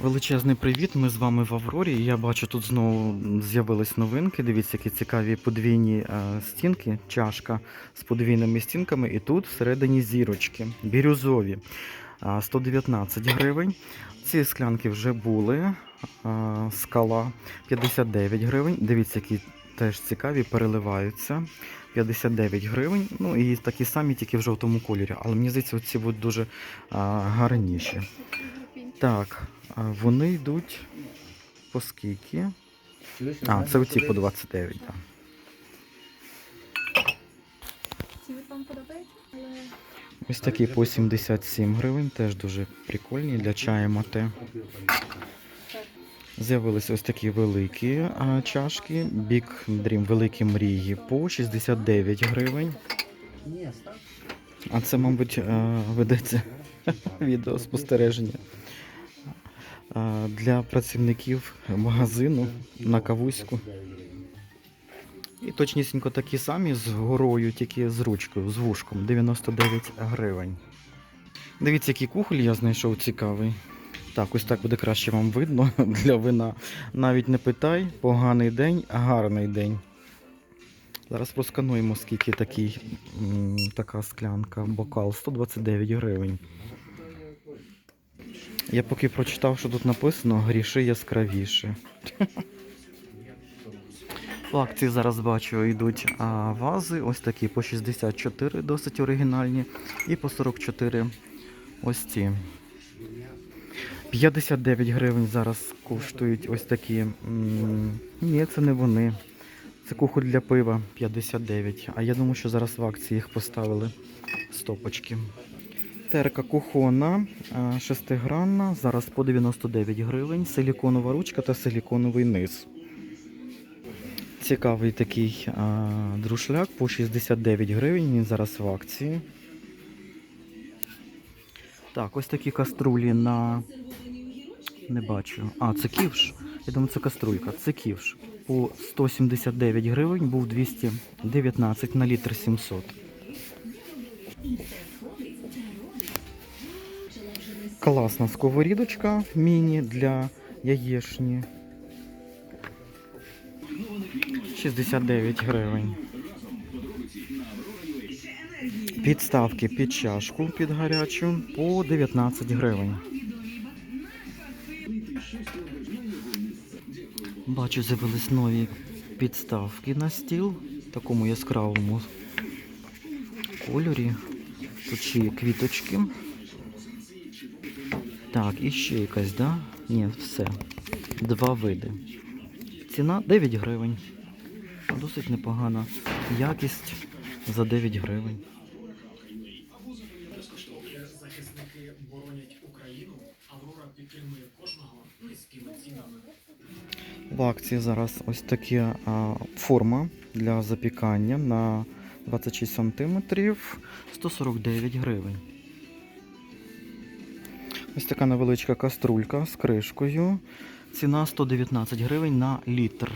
Величезний привіт. Ми з вами в Аврорі. Я бачу, тут знову з'явились новинки. Дивіться, які цікаві подвійні е, стінки, чашка з подвійними стінками, і тут всередині зірочки, бірюзові. 119 гривень. Ці склянки вже були. А, Скала 59 гривень. Дивіться, які теж цікаві, переливаються. 59 гривень. Ну і такі самі, тільки в жовтому кольорі. Але мені здається, ці будуть дуже гарніші. Так, вони йдуть по скільки? А, це оці по 29, так. Ці вам подобається, Ось такі по 77 гривень, теж дуже прикольні для чаю мате. З'явилися ось такі великі чашки, Big Dream, великі мрії по 69 гривень. А це, мабуть, а, ведеться відеоспостереження а, для працівників магазину на Кавузьку. І точнісінько такі самі з горою, тільки з ручкою, з вушком 99 гривень. Дивіться, який кухоль я знайшов цікавий. Так, ось так буде краще вам видно для вина. Навіть не питай, поганий день, гарний день. Зараз проскануємо, скільки такий, така склянка, бокал 129 гривень. Я поки прочитав, що тут написано, гріши яскравіше. В акції зараз бачу йдуть а, вази, ось такі по 64, досить оригінальні, і по 44 ось ці. 59 гривень зараз коштують ось такі. Ні, це не вони. Це кухоль для пива 59. А я думаю, що зараз в акції їх поставили стопочки. Терка кухонна, шестигранна, зараз по 99 гривень, силіконова ручка та силіконовий низ. Цікавий такий а, друшляк по 69 гривень. Він зараз в акції. Так, ось такі каструлі на. Не бачу. А, це ківш. Я думаю, це каструлька. Це ківш. По 179 гривень був 219 на літр 700. Класна сковорідочка міні для яєшні. 69 гривень. Підставки під чашку під гарячу по 19 гривень. Бачу, з'явились нові підставки на стіл в такому яскравому кольорі. Тут ще є квіточки. Так, і ще якась, да? Ні, все. Два види. Ціна 9 гривень. Досить непогана. Якість за 9 гривень. Захисники боронять Україну. Аврора підтримує кожного цінами. В акції зараз ось така форма для запікання на 26 см 149 гривень. Ось така невеличка каструлька з кришкою. Ціна 119 гривень на літр.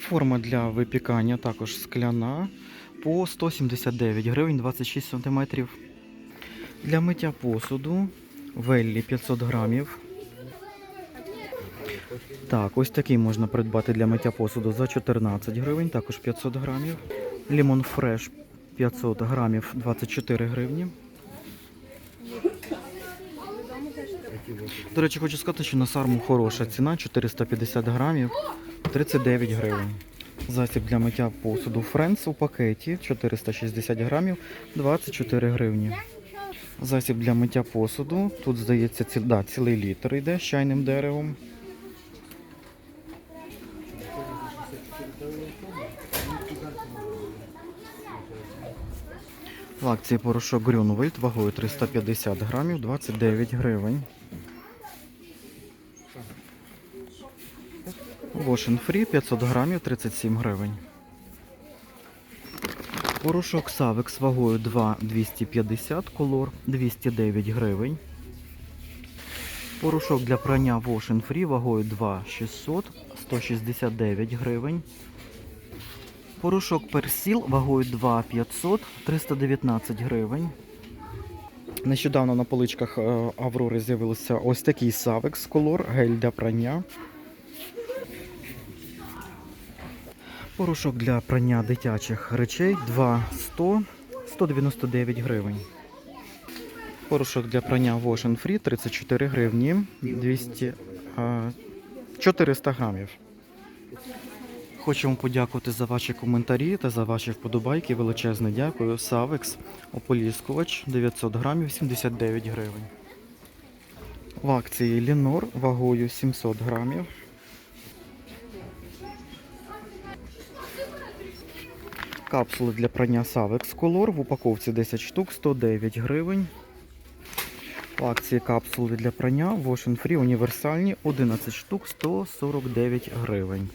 Форма для випікання також скляна по 179 гривень 26 см. Для миття посуду Веллі 500 грамів. Так, ось такий можна придбати для миття посуду за 14 гривень, також 500 грамів. Лімон фреш 500 грамів 24 гривні. До речі, хочу сказати, що на сарму хороша ціна 450 грамів 39 гривень. Засіб для миття посуду Френц у пакеті 460 грамів 24 гривні. Засіб для миття посуду. Тут, здається, ці, да, цілий літр йде з чайним деревом. В акції порошок Грюнвельд вагою 350 грамів 29 гривень. Wash Free 500 грамів 37 гривень. Порошок Савекс вагою 2 250 колор 209 гривень. Порошок для прання Wash Free вагою 2 600 169 гривень. Порошок Персіл вагою 2 500 319 гривень. Нещодавно на поличках е, Аврори з'явився ось такий Savex Color, гель для прання. Порошок для прання дитячих речей 2 100 199 гривень. Порошок для прання Wash Free 34 гривні 200, 400 грамів. Хочемо подякувати за ваші коментарі та за ваші вподобайки. Величезне дякую. Савекс, ополіскувач 900 грамів 79 гривень. В акції Лінор вагою 700 грамів. Капсули для прання Savex Color в упаковці 10 штук 109 гривень. Акції капсули для прання Wash Free універсальні 11 штук 149 гривень.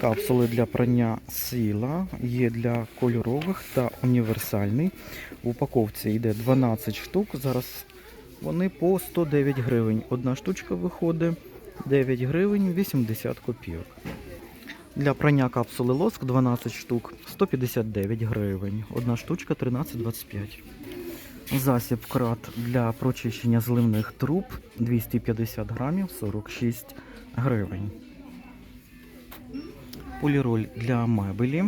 Капсули для прання сила є для кольорових та універсальний. В упаковці йде 12 штук. Зараз вони по 109 гривень. Одна штучка виходить 9 гривень 80 копійок. Для прання капсули лоск 12 штук 159 гривень. Одна штучка 13,25. Засіб крат для прочищення зливних труб 250 грамів 46 гривень. Поліроль для мебелі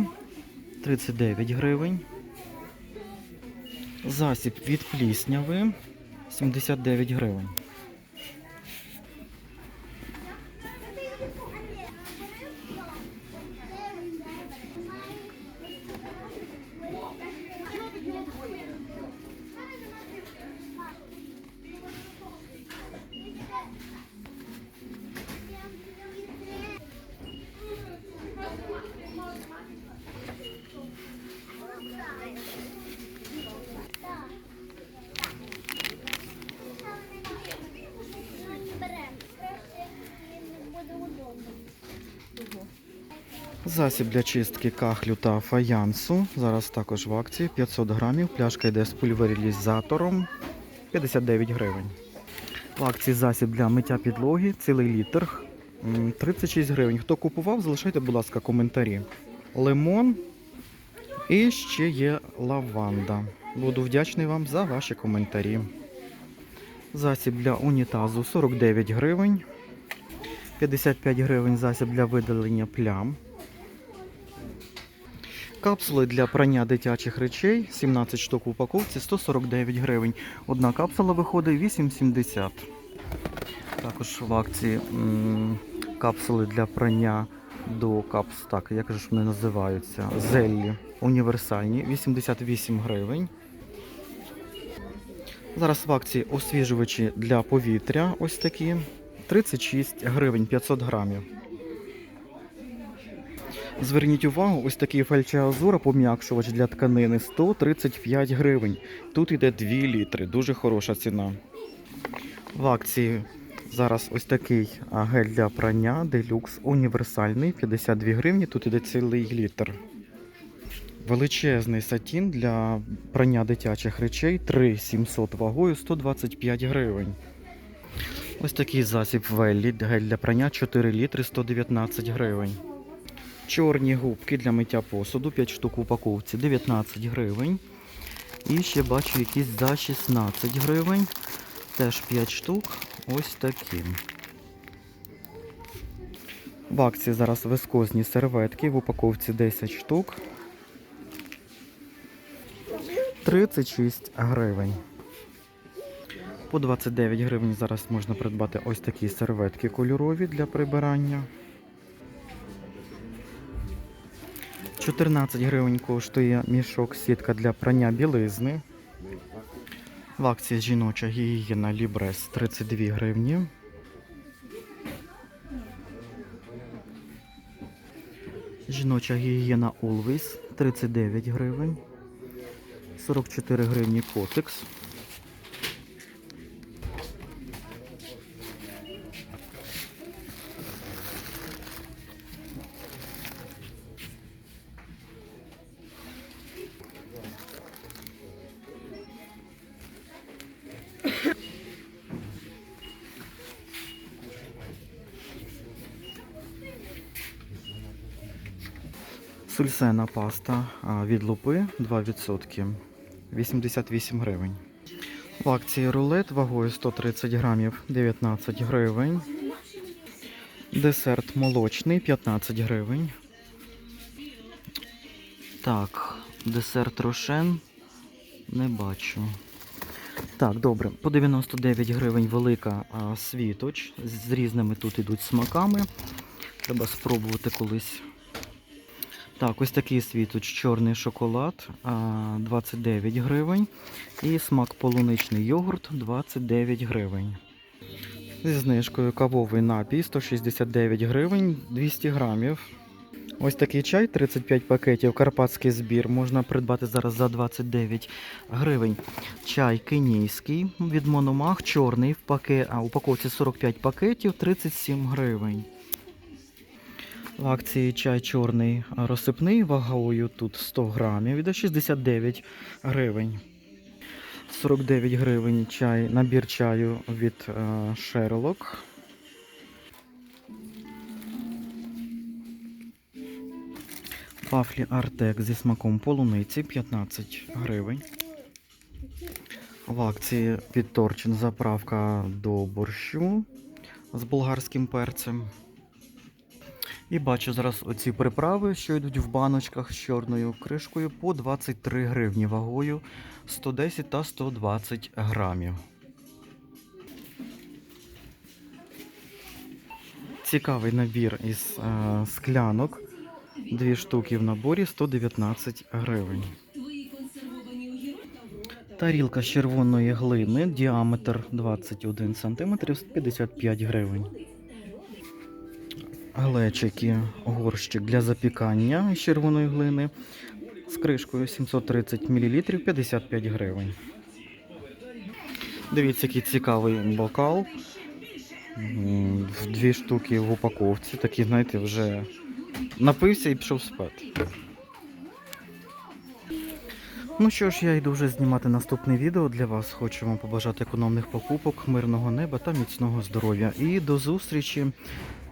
39 гривень. Засіб від плісняви 79 гривень. Засіб для чистки кахлю та фаянсу. Зараз також в акції 500 грамів. Пляшка йде з пульверізатором 59 гривень. В акції засіб для миття підлоги, цілий літр 36 гривень. Хто купував, залишайте, будь ласка, коментарі. Лимон і ще є лаванда. Буду вдячний вам за ваші коментарі. Засіб для унітазу 49 гривень. 55 гривень засіб для видалення плям. Капсули для прання дитячих речей 17 штук в упаковці 149 гривень. Одна капсула виходить 8,70. Також в акції капсули для прання до капс, так, як же ж вони називаються? Зеллі універсальні 88 гривень. Зараз в акції освіжувачі для повітря ось такі 36 гривень 500 грамів. Зверніть увагу, ось такий фальчеазура пом'якшувач для тканини 135 гривень. Тут йде 2 літри, дуже хороша ціна. В акції зараз ось такий гель для прання делюкс універсальний 52 гривні. Тут іде цілий літр. Величезний сатін для прання дитячих речей 3700 вагою 125 гривень. Ось такий засіб Веллі, гель для прання 4 літри 119 гривень. Чорні губки для миття посуду, 5 штук в упаковці, 19 гривень. І ще бачу якісь за 16 гривень. Теж 5 штук. Ось такі. В акції зараз вискозні серветки в упаковці 10 штук. 36 гривень. По 29 гривень зараз можна придбати ось такі серветки кольорові для прибирання. 14 гривень коштує мішок сітка для прання білизни. В акції жіноча гігієна Лібрес 32 гривні. Жіноча гігієна Always 39 гривень. 44 гривні котекс. Сульсена паста від лупи 2%. 88 гривень. В акції рулет вагою 130 грамів 19 гривень. Десерт молочний 15 гривень. Так, десерт рошен не бачу. Так, добре. По 99 гривень велика а, світоч. З різними тут ідуть смаками. Треба спробувати колись. Так, ось такий світоч, чорний шоколад 29 гривень. І смак полуничний йогурт 29 гривень. Зі знижкою кавовий напій 169 гривень 200 грамів. Ось такий чай 35 пакетів. Карпатський збір можна придбати зараз за 29 гривень. Чай кенійський від Мономах, чорний в а упаковці 45 пакетів 37 гривень. В акції чай чорний розсипний вагою тут 100 грамів іде 69 гривень. 49 гривень чай, набір чаю від е, Sherlock. Вафлі Артек зі смаком полуниці 15 гривень. В акції від заправка до борщу з болгарським перцем. І бачу зараз оці приправи, що йдуть в баночках з чорною кришкою по 23 гривні вагою 110 та 120 грамів. Цікавий набір із е, склянок. Дві штуки в наборі 119 гривень. Тарілка з червоної глини, діаметр 21 см, 55 гривень. Глечики, горщик для запікання з червоної глини з кришкою 730 мл, 55 гривень. Дивіться, який цікавий бокал. Дві штуки в упаковці. Такі, знаєте, вже напився і пішов спати. Ну що ж, я йду вже знімати наступне відео для вас. Хочу вам побажати економних покупок, мирного неба та міцного здоров'я. І до зустрічі.